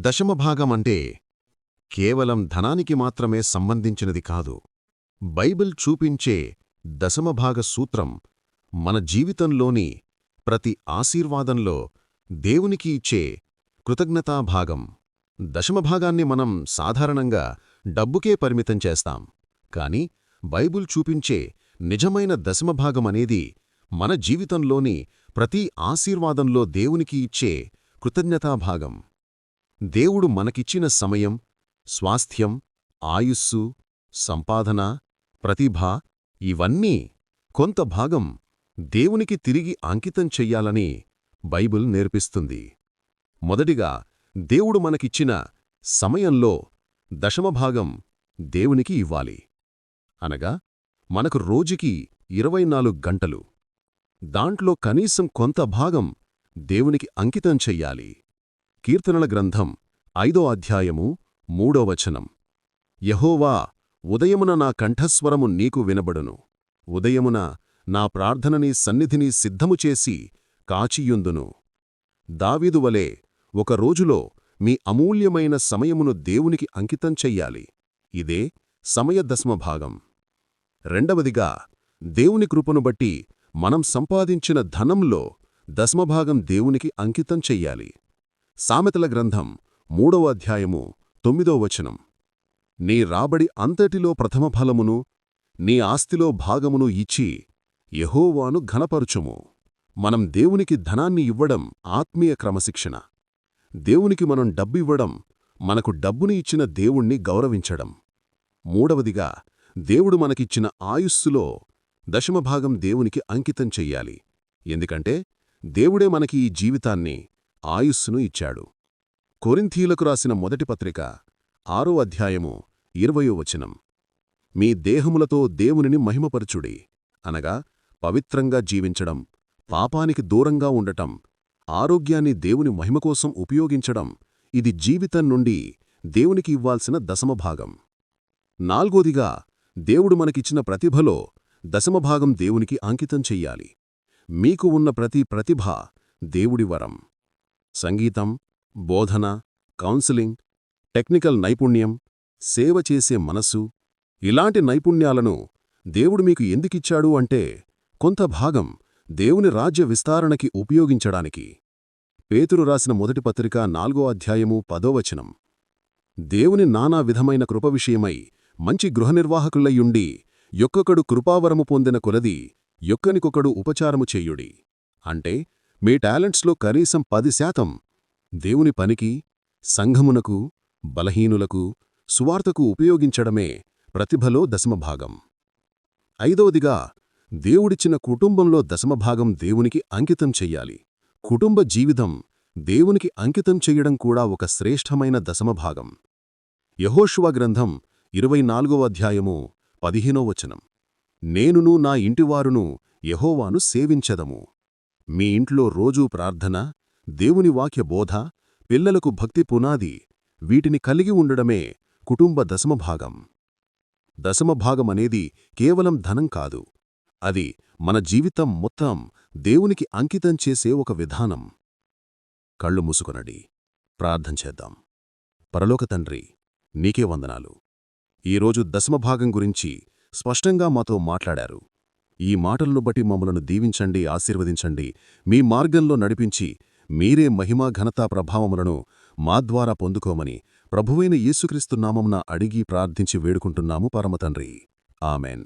దశమభాగమంటే కేవలం ధనానికి మాత్రమే సంబంధించినది కాదు. బైబిల్ చూపించే దశమభాగ సూత్రం మన జీవితంలోని ప్రతి ఆశీర్వాదంలో దేవునికి ఇచ్చే కృతజ్ఞతాభాగం దశమభాగాన్ని మనం సాధారణంగా డబ్బుకే పరిమితం చేస్తాం. కాని బైబుల్ చూపించే నిజమైన దశమభాగమనేది మన జీవితంలోని ప్రతి ఆశీర్వాదంలో దేవునికి ఇచ్చే కృతజ్ఞతాభాగం దేవుడు మనకిచ్చిన సమయం స్వాస్థ్యం ఆయుస్సు సంపాదన ప్రతిభ ఇవన్నీ కొంత భాగం దేవునికి తిరిగి అంకితం చెయ్యాలని బైబిల్ నేర్పిస్తుంది. మొదటిగా దేవుడు మనకిచ్చిన సమయంలో దశమభాగం దేవునికి ఇవ్వాలి. అనగా మనకు రోజుకి ఇరవై నాలుగు గంటలు. దాంట్లో కనీసం కొంత భాగం దేవునికి అంకితం చెయ్యాలి. కీర్తనల గ్రంథం ఐదో అధ్యాయము మూడో వచనం. యహోవా ఉదయమున నా కంఠస్వరము నీకు వినబడును. ఉదయమున నా ప్రార్థనని సన్నిధిని సిద్ధము చేసి కాచియుందును. దావీదువలే ఒక రోజులో మీ అమూల్యమైన సమయమును దేవునికి అంకితం చెయ్యాలి. ఇదే సమయదస్మభాగం రెండవదిగా దేవుని కృపను బట్టి మనం సంపాదించిన ధనంలో దశమభాగం దేవునికి అంకితం చెయ్యాలి. సామెతల గ్రంథం మూడవ అధ్యాయము తొమ్మిదో వచనం. నీ రాబడి అంతటిలో ప్రథమ ఫలమును నీ ఆస్తిలో భాగమును ఇచ్చి యహోవాను ఘనపరుచుము. మనం దేవునికి ధనాన్ని ఇవ్వడం ఆత్మీయ క్రమశిక్షణ. దేవునికి మనం డబ్బివ్వడం మనకు డబ్బుని ఇచ్చిన దేవుణ్ణి గౌరవించడం. మూడవదిగా దేవుడు మనకిచ్చిన ఆయుస్సులో దశమభాగం దేవునికి అంకితం చెయ్యాలి. ఎందుకంటే దేవుడే మనకి ఈ జీవితాన్ని ఆయుస్సును ఇచ్చాడు. కొరింథీలకు రాసిన మొదటి పత్రిక ఆరో అధ్యాయము ఇరవయో వచనం. మీ దేహములతో దేవునిని మహిమపరచుడి. అనగా పవిత్రంగా జీవించడం పాపానికి దూరంగా ఉండటం ఆరోగ్యాన్ని దేవుని మహిమకోసం ఉపయోగించడం ఇది జీవితం నుండి దేవునికి ఇవ్వాల్సిన దశమభాగం నాల్గోదిగా దేవుడు మనకిచ్చిన ప్రతిభలో దశమభాగం దేవునికి అంకితం చెయ్యాలి. మీకు ఉన్న ప్రతి ప్రతిభ దేవుడి వరం. సంగీతం బోధన కౌన్సిలింగ్ టెక్నికల్ నైపుణ్యం సేవ చేసే మనస్సు ఇలాంటి నైపుణ్యాలను దేవుడు మీకు ఎందుకిచ్చాడు అంటే కొంత భాగం దేవుని రాజ్య విస్తారణకి ఉపయోగించడానికి. పేతురు రాసిన మొదటి పత్రిక నాల్గో అధ్యాయము పదోవచనం దేవుని నానా విధమైన కృప విషయమై మంచి గృహనిర్వాహకులయ్యుండి యొక్కొకడు కృపావరము పొందిన కొలది యొక్కనికొకడు ఉపచారము చెయ్యుడి అంటే మీ టాలెంట్స్లో కనీసం పది శాతం దేవుని పనికి సంఘమునకు బలహీనులకు సువార్తకు ఉపయోగించడమే ప్రతిభలో దశమభాగం ఐదవదిగా దేవుడిచ్చిన కుటుంబంలో దశమభాగం దేవునికి అంకితం చెయ్యాలి. కుటుంబ జీవితం దేవునికి అంకితం చెయ్యడం కూడా ఒక శ్రేష్టమైన దశమభాగం యహోషువ గ్రంథం ఇరవై నాలుగో అధ్యాయము పదిహేనో వచనం. నేనును నా ఇంటివారును యహోవాను సేవించదము. మీ ఇంట్లో రోజూ ప్రార్థన దేవుని వాక్య బోధ పిల్లలకు భక్తి పునాది వీటిని కలిగి ఉండడమే కుటుంబ దశమభాగం. దశమభాగమనేది కేవలం ధనం కాదు. అది మన జీవితం మొత్తం దేవునికి అంకితం చేసే ఒక విధానం. కళ్ళు మూసుకొనడి. ప్రార్థన చేద్దాం. పరలోక తండ్రి నీకే వందనాలు. ఈరోజు దశమభాగం గురించి స్పష్టంగా మాతో మాట్లాడారు. ఈ మాటలను బట్టి మమ్మలను దీవించండి ఆశీర్వదించండి. మీ మార్గంలో నడిపించి మీరే మహిమా ఘనతా ప్రభావములను మా ద్వారా పొందుకోమని ప్రభువైన యేసుక్రీస్తు నామంన అడిగి ప్రార్థించి వేడుకుంటున్నాము పరమతండ్రి. ఆమెన్.